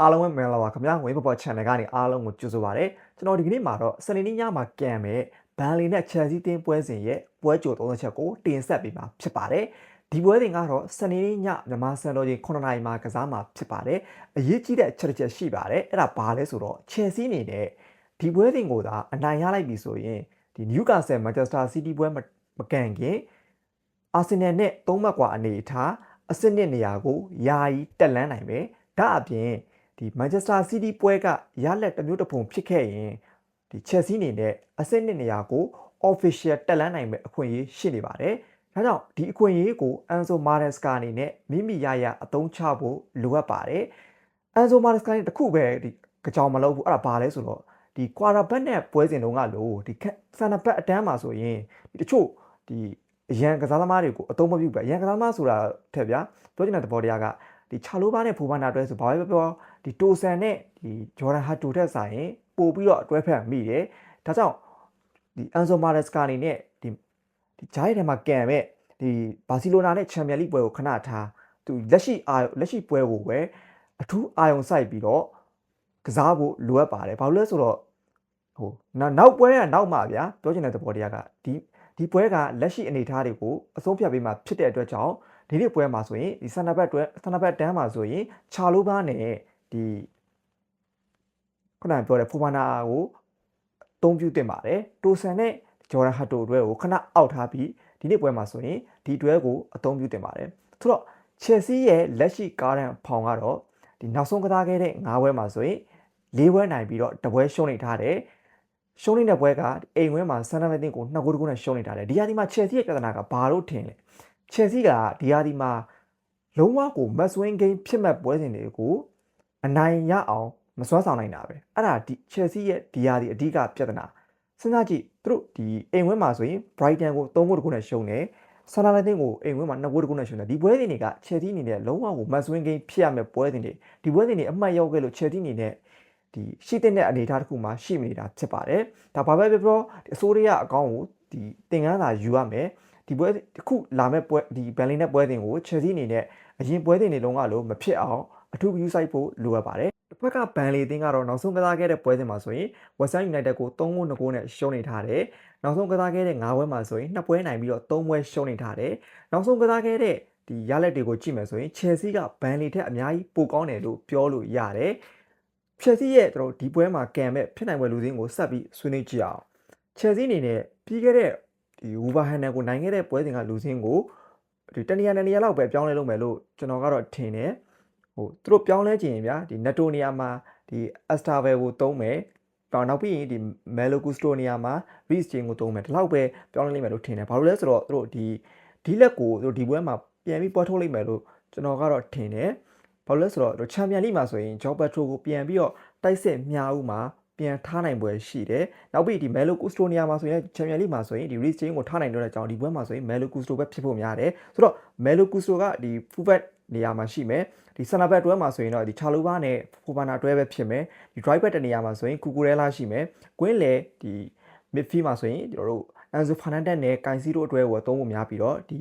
အားလုံးပဲမင်္ဂလာပါခင်ဗျာဝင်းပပေါ် channel ကနေအားလုံးကိုကြိုဆိုပါရစေကျွန်တော်ဒီကနေ့မှာတော့စနေနေ့ညမှာကံမဲ့ဘန်လီနဲ့ Chelsea တင်းပွဲစဉ်ရဲ့ပွဲကြို30ချက်ကိုတင်ဆက်ပေးမှာဖြစ်ပါတယ်ဒီပွဲစဉ်ကတော့စနေနေ့ညမြန်မာစံတော်ချိန်9နာရီမှာကစားမှာဖြစ်ပါတယ်အရေးကြီးတဲ့အချက်တစ်ချက်ရှိပါတယ်အဲ့ဒါဘာလဲဆိုတော့ Chelsea အနေနဲ့ဒီပွဲစဉ်ကိုသာအနိုင်ရလိုက်ပြီဆိုရင်ဒီ Newcastle Manchester City ပွဲမမကန်ခင်အာဆင်နယ်နဲ့သုံးမှတ်กว่าအနေအထားအဆင့်နှစ်နေရာကိုယာယီတက်လန်းနိုင်မယ်ဒါအပြင် ဒီ Manchester City ပွဲကရလက်တစ်မျိုးတစ်ပုံဖြစ်ခဲ့ရင်ဒီ Chelsea အနေနဲ့အဆင့်နှစ်နေရာကို official တက်လန်းနိုင်မဲ့အခွင့်အရေးရှိနေပါတယ်။ဒါကြောင့်ဒီအခွင့်အရေးကို Enzo Maresca အနေနဲ့မိမိရရအသုံးချဖို့လိုအပ်ပါတယ်။ Enzo Maresca နဲ့တခုပဲဒီကြောင်မလုပ်ဘူးအဲ့ဒါဘာလဲဆိုတော့ဒီ quarter back နဲ့ပွဲစဉ်တုန်းကလို့ဒီ center back အတန်းမှာဆိုရင်ဒီတချို့ဒီအရန်ကစားသမားတွေကိုအသုံးမပြုပဲအရန်ကစားသမားဆိုတာထက်ဗျာပြောချင်တဲ့သဘောတရားက ဒီချာလိုဘာနဲ့ဖိုဘာနာတွဲဆိုဘာပဲပြောပြောဒီတိုဆန်နဲ့ဒီဂျော်ဒန်ဟာတိုထက်ဆိုင်ပို့ပြီးတော့အတွဲဖက်မိတယ်ဒါကြောင့်ဒီအန်ဆိုမာရက်စကာအနေနဲ့ဒီဒီဂျိုင်းထဲမှာကန်မဲ့ဒီဘာစီလိုနာနဲ့ချန်ပီယံလိပွဲကိုခဏထားသူလက်ရှိအာလက်ရှိပွဲကိုပဲအထူးအာယုံစိုက်ပြီးတော့ကစားဖို့လိုအပ်ပါတယ်ဘာလို့လဲဆိုတော့ဟိုနောက်ပွဲကနောက်မှဗျာပြောချင်တဲ့သဘောတရားကဒီဒီပွဲကလက်ရှိအနေအထားတွေကိုအဆုံးဖြတ်ပေးမှဖြစ်တဲ့အတွက်ကြောင့် ဒီနေ့ပွဲမှာဆိုရင်ဒီဆန်နာဘက်အတွက်ဆန်နာဘက်တန်းမှာဆိုရင်ချာလိုဘာနဲ့ဒီခုနကပြောတဲ့ဖိုမာနာကိုအသုံးပြုတင်ပါတယ်တိုဆန်နဲ့ဂျော်ဒန်ဟတ်တိုအတွက်ကိုခဏအောက်ထားပြီးဒီနေ့ပွဲမှာဆိုရင်ဒီတွဲကိုအသုံးပြုတင်ပါတယ်ဆိုတော့ Chelsea ရဲ့လက်ရှိကားရန်ဖောင်ကတော့ဒီနောက်ဆုံးကစားခဲ့တဲ့၅ပွဲမှာဆိုရင်၄ပွဲနိုင်ပြီးတော့တပွဲရှုံးနေထားတယ်ရှုံးနေတဲ့ပွဲကအိမ်ဝင်းမှာဆန်နာမက်တင်ကိုနှစ်ဂိုးတကူနဲ့ရှုံးနေထားတယ်ဒီဟာဒီမှာ Chelsea ရဲ့ပြဿနာကဘာလို့ထင်လဲ Chelsea ကဒီဟာဒီမှာလုံးဝကို must win game ဖြစ်မဲ့ပွဲစဉ်တွေကိုအနိုင်ရအောင်မစွမ်းဆောင်နိုင်တာပဲအဲ့ဒါဒီ Chelsea ရဲ့ဒီဟာဒီအဓိကပြဿနာစဉ်းစားကြည့်သူတို့ဒီအိမ်ဝင်းမှာဆိုရင် Brighton ကို3ဂိုးတကူနဲ့ရှုံးတယ်ဆာလာလတင်ကိုအိမ်ဝင်းမှာ2ဂိုးတကူနဲ့ရှုံးတယ်ဒီပွဲစဉ်တွေက Chelsea အနေနဲ့လုံးဝကို must win game ဖြစ်ရမယ့်ပွဲစဉ်တွေဒီပွဲစဉ်တွေအမှတ်ရောက်ခဲ့လို့ Chelsea အနေနဲ့ဒီရှိတဲ့အနေအထားတစ်ခုမှာရှိနေတာဖြစ်ပါတယ်ဒါဘာပဲပြောပြောအစိုးရအကောင့်ကိုဒီသင်ခန်းစာယူရမယ် ဒီပွဲတစ်ခုလာမဲ့ပွဲဒီဘန်လီနဲ့ပွဲစဉ်ကို Chelsea အနေနဲ့အရင်ပွဲစဉ်တွေလုံးကလို့မဖြစ်အောင်အထူး view site ဖို့လိုအပ်ပါတယ်တစ်ဖက်ကဘန်လီအသင်းကတော့နောက်ဆုံးကစားခဲ့တဲ့ပွဲစဉ်မှာဆိုရင် West Ham United ကို3ဂိုး2ဂိုးနဲ့ရှုံးနေထားတယ်နောက်ဆုံးကစားခဲ့တဲ့9ပွဲမှာဆိုရင်2ပွဲနိုင်ပြီးတော့3ပွဲရှုံးနေထားတယ်နောက်ဆုံးကစားခဲ့တဲ့ဒီရလက်တွေကိုကြည့်မယ်ဆိုရင် Chelsea ကဘန်လီထက်အများကြီးပိုကောင်းတယ်လို့ပြောလို့ရတယ် Chelsea ရဲ့တို့ဒီပွဲမှာကံမဲ့ဖြစ်နိုင်ပွဲလူစင်းကိုဆက်ပြီးဆွေးနွေးကြည့်အောင် Chelsea အနေနဲ့ပြီးခဲ့တဲ့ ဒီဝူဘာဟန်နန်ကိုနိုင်ခဲ့တဲ့ပွဲစဉ်ကလူစင်းကိုဒီတနေရာနေရာလောက်ပဲပြောင်းလဲလုပ်မယ်လို့ကျွန်တော်ကတော့ထင်တယ်ဟိုသူတို့ပြောင်းလဲခြင်းဗျာဒီ Neto နေရာမှာဒီ Astavel ကိုသုံးမယ်တော့နောက်ပြီးရင်ဒီ Melo Gusto နေရာမှာ Reece James ကိုသုံးမယ်ဒီလောက်ပဲပြောင်းလဲလိမ့်မယ်လို့ထင်တယ်ဘာလို့လဲဆိုတော့သူတို့ဒီဒီလက်ကိုသူတို့ဒီပွဲမှာပြန်ပြီးပွဲထုတ်လိုက်မယ်လို့ကျွန်တော်ကတော့ထင်တယ်ဘာလို့လဲဆိုတော့ချန်ပီယံလိမှာဆိုရင် Joe Petro ကိုပြန်ပြီးတော့တိုက်စစ်မြားဦးမှာ ပြန်ထားနိုင်ပွဲရှိတယ်။နောက်ပြီးဒီ Melo Gusto နေရာမှာဆိုရင်ချန်ပီယံလိမှာဆိုရင်ဒီ Reece James ကိုထားနိုင်တော့တဲ့အကြောင်းဒီပွဲမှာဆိုရင် Melo Gusto ပဲဖြစ်ဖို့များတယ်။ဆိုတော့ Melo Gusto ကဒီ fullback နေရာမှာရှိမယ်။ဒီ center back တွဲမှာဆိုရင်တော့ဒီ Chalobah နဲ့ Fofana တွဲပဲဖြစ်မယ်။ဒီ right back တနေရာမှာဆိုရင် Cucurella ရှိမယ်။ကွင်းလေဒီ midfield မှာဆိုရင်ကျွန်တော်တို့ Enzo Fernandez နဲ့ Cancelo အတွဲကိုသုံးဖို့များပြီးတော့ဒီ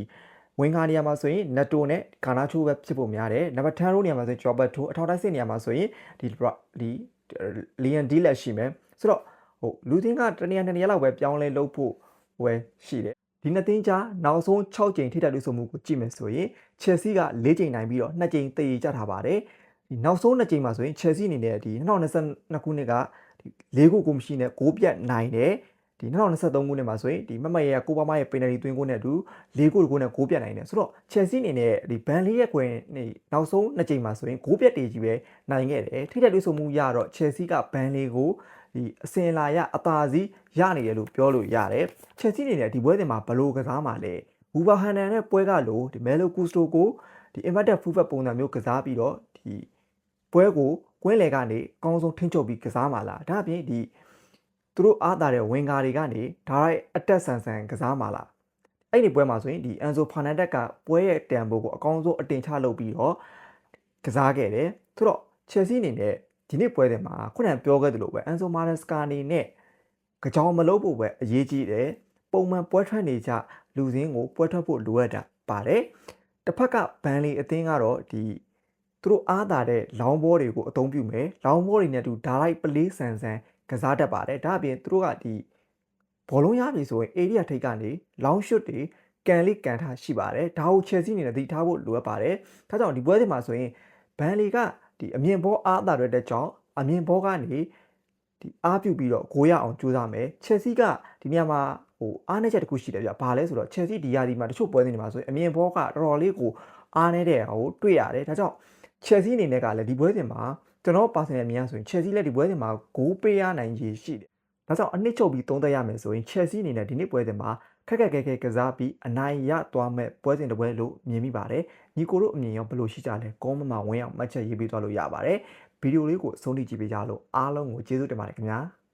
ဝင်ကားနေရာမှာဆိုရင် Neto နဲ့ Garnacho ပဲဖြစ်ဖို့များတယ်။နံပါတ်10ရိုးနေရာမှာဆိုရင် Joberto အထောက်တိုက်စစ်နေရာမှာဆိုရင်ဒီဒီ လီယန်ဒီလက်ရှိမယ်ဆိုတော့ဟိုလူသင်းကတနေရာနှစ်နေရာလောက်ပဲပြောင်းလဲလုပ်ဖို့ဝယ်ရှိတယ်ဒီနှစ်သင်းကြားနောက်ဆုံး6ကြိမ်ထိတက်လို့ဆိုမှုကိုကြည့်မယ်ဆိုရင် Chelsea က4ကြိမ်နိုင်ပြီးတော့2ကြိမ်တည်ကြထားပါတယ်ဒီနောက်ဆုံး2ကြိမ်မှာဆိုရင် Chelsea အနေနဲ့ဒီ2022ခုနှစ်ကဒီ၄ခုကိုမရှိနဲ့6ပြတ်နိုင်တယ် ဒီ2023ခုနှစ်မှာဆိုရင်ဒီမမရရကိုပါမရဲ့ပင်နယ်တီသွင်းကိုနဲ့အတူ၄ဂိုးကိုနဲ့ဂိုးပြတ်နိုင်တယ်ဆိုတော့ Chelsea အနေနဲ့ဒီဘန်လေးရဲ့ကွင်နေနောက်ဆုံးနှစ်ချိန်မှာဆိုရင်ဂိုးပြတ်တေးကြီးပဲနိုင်ခဲ့တယ်ထိတဲ့တွေးဆိုမှုရတော့ Chelsea ကဘန်လေးကိုဒီအစင်လာရအသာစီးရနေတယ်လို့ပြောလို့ရတယ် Chelsea အနေနဲ့ဒီပွဲစဉ်မှာဘလို့ကစားမှာလဲဝူဘာဟန်နန်နဲ့ပွဲကလို့ဒီမဲလိုကူစတိုကိုဒီ inverted fullback ပုံစံမျိုးကစားပြီးတော့ဒီပွဲကိုကွင်းလေကနေအကောင်းဆုံးထိန်းချုပ်ပြီးကစားမှာလားဒါအပြင်ဒီ သူတို့အားတာတဲ့ဝင်ကာတွေကနေဒါရိုက်အတက်ဆန်ဆန်ကစားမှာလားအဲ့ဒီပွဲမှာဆိုရင်ဒီအန်ဆိုဖာနန်ဒက်ကပွဲရဲ့တန်ဖိုးကိုအကောင်းဆုံးအတင်ချလုပ်ပြီးတော့ကစားခဲ့တယ်ဆိုတော့ Chelsea အနေနဲ့ဒီနေ့ပွဲတွေမှာခုနကပြောခဲ့သလိုပဲအန်ဆိုမာရက်စကာအနေနဲ့ကြောင်မလုပ်ဖို့ပဲအရေးကြီးတယ်ပုံမှန်ပွဲထွက်နေကြလူစင်းကိုပွဲထွက်ဖို့လိုအပ်တာပါတယ်တစ်ဖက်ကဘန်လီအသင်းကတော့ဒီသူတို့အားသာတဲ့လောင်းဘောတွေကိုအသုံးပြုမယ်လောင်းဘောတွေနဲ့အတူဓာတ်လိုက်ပလေးဆန်ဆန် ကစားတတ်ပါတယ်ဒါအပြင်သူတို့ကဒီဘောလုံးရပြီဆိုရင် area ထိပ်ကနေလောင်းရှွတ်တွေကန်လေးကန်ထားရှိပါတယ်ဒါကို Chelsea အနေနဲ့သတိထားဖို့လိုအပ်ပါတယ်ဒါကြောင့်ဒီပွဲစဉ်မှာဆိုရင်ဘန်လီကဒီအမြင်ဘောအားသာရတဲ့ကြောင့်အမြင်ဘောကနေဒီအားပြုပြီးတော့ဂိုးရအောင်ကြိုးစားမယ် Chelsea ကဒီနေရာမှာဟိုအားနည်းချက်တစ်ခုရှိတယ်ဗျဘာလဲဆိုတော့ Chelsea ဒီရာဒီမှာတချို့ပွဲစဉ်တွေမှာဆိုရင်အမြင်ဘောကတော်တော်လေးကိုအားနည်းတဲ့ဟိုတွေ့ရတယ်ဒါကြောင့် Chelsea အနေနဲ့ကလည်းဒီပွဲစဉ်မှာ ကျွန်တော် personal အမြင်အရဆိုရင် Chelsea လည်းဒီပွဲစဉ်မှာဂိုးပေးရနိုင်ရည်ရှိတယ်ဒါကြောင့်အနှစ်ချုပ်ပြီးသုံးသက်ရမယ်ဆိုရင် Chelsea အနေနဲ့ဒီနေ့ပွဲစဉ်မှာခက်ခက်ခဲခဲကစားပြီးအနိုင်ရသွားမဲ့ပွဲစဉ်တစ်ပွဲလို့မြင်မိပါတယ်ညီကိုတို့အမြင်ရောဘယ်လိုရှိကြလဲကောမန့်မှာဝင်အောင်မှတ်ချက်ရေးပေးသွားလို့ရပါတယ်ဗီဒီယိုလေးကိုအဆုံးထိကြည့်ပေးကြလို့အားလုံးကိုကျေးဇူးတင်ပါတယ်ခင်ဗျာ